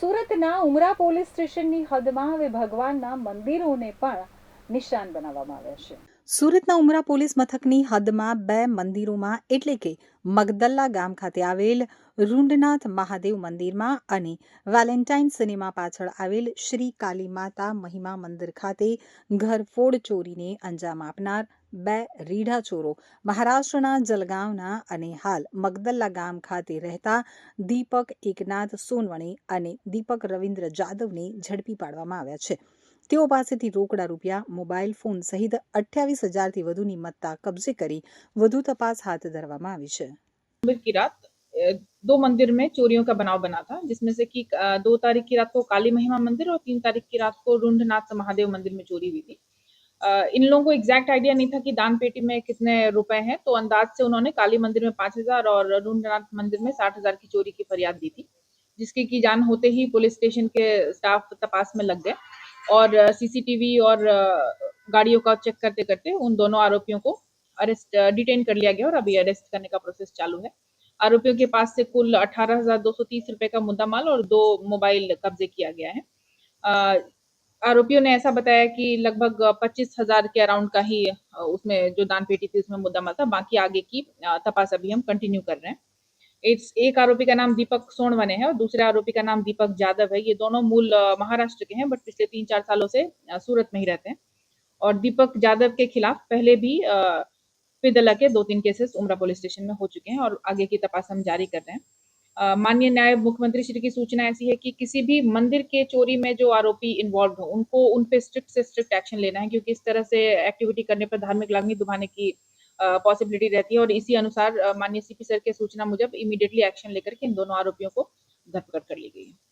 સુરતના ઉમરા પોલીસ સ્ટેશનની હદમાં હવે ભગવાનના મંદિરોને પણ નિશાન બનાવવામાં આવ્યા છે. સુરતના ઉમરા પોલીસ મથકની હદમાં બે મંદિરોમાં એટલે કે મગદલ્લા ગામ ખાતે આવેલ રૂંડનાથ મહાદેવ મંદિરમાં અને વેલેન્ટાઇન સિનેમા પાછળ આવેલ શ્રી કાલી માતા મહિમા મંદિર ખાતે ઘરફોડ ચોરીને અંજામ આપનાર બે રીઢા ચોરો મહારાષ્ટ્રના જલગાંવના અને હાલ મગદલ્લા ગામ ખાતે રહેતા દીપક એકનાથ સોનવણે અને દીપક રવિન્દ્ર જાદવને ઝડપી પાડવામાં આવ્યા છે. તેઓ પાસેથી રોકડા રૂપિયા મોબાઈલ ફોન સહિત અઠ્યાવીસ હજારથી વધુની મત્તા કબજે કરી વધુ તપાસ હાથ ધરવામાં આવી છે मंदिर की रात अ, दो मंदिर में चोरियों का बनाव बना था जिसमें से कि अ, दो तारीख की रात को काली महिमा मंदिर और तीन तारीख की रात को रुंडनाथ महादेव मंदिर में चोरी हुई थी अ, इन लोगों को एग्जैक्ट आइडिया नहीं था कि दान पेटी में कितने रुपए हैं तो अंदाज से उन्होंने काली मंदिर में पांच हजार और रुंडनाथ मंदिर में साठ हजार की चोरी की फरियाद दी थी जिसकी की जान होते ही पुलिस स्टेशन के स्टाफ तपास में लग गए और सीसीटीवी और गाड़ियों का चेक करते करते उन दोनों आरोपियों को अरेस्ट डिटेन कर लिया गया और अभी अरेस्ट करने का प्रोसेस चालू है। आरोपियों के पास से कुल अठारह हज़ार दो सौ तीस रुपए का मुद्दा माल और दो मोबाइल कब्जे किया गया है। आरोपियों ने ऐसा बताया कि लगभग पच्चीस हज़ार के अराउंड का ही उसमें जो दान पेटी थी उसमें मुद्दा माल था, बाकी आगे की तपास अभी हम कंटिन्यू कर रहे हैं। इस एक आरोपी का नाम दीपक सोनवने है और दूसरे आरोपी का नाम दीपक जादव है। ये दोनों मूल महाराष्ट्र के हैं, बट पिछले तीन चार सालों से सूरत में ही रहते हैं। और दीपक जादव के खिलाफ पहले भी फिदला के दो तीन केसेस उमरा पुलिस स्टेशन में हो चुके हैं और आगे की तपास हम जारी कर रहे हैं। माननीय नायब मुख्यमंत्री श्री की सूचना ऐसी है कि किसी भी मंदिर के चोरी में जो आरोपी इन्वॉल्व हो, उनको उन पे स्ट्रिक्ट से स्ट्रिक्ट एक्शन लेना है, क्योंकि इस तरह से एक्टिविटी करने पर धार्मिक लागनी दुभाने की पॉसिबिलिटी रहती है और इसी अनुसार माननीय सीपी सर के सूचना मुजब इमीडिएटली एक्शन लेकर के इन दोनों आरोपियों को धरपकड़ कर ली गई है।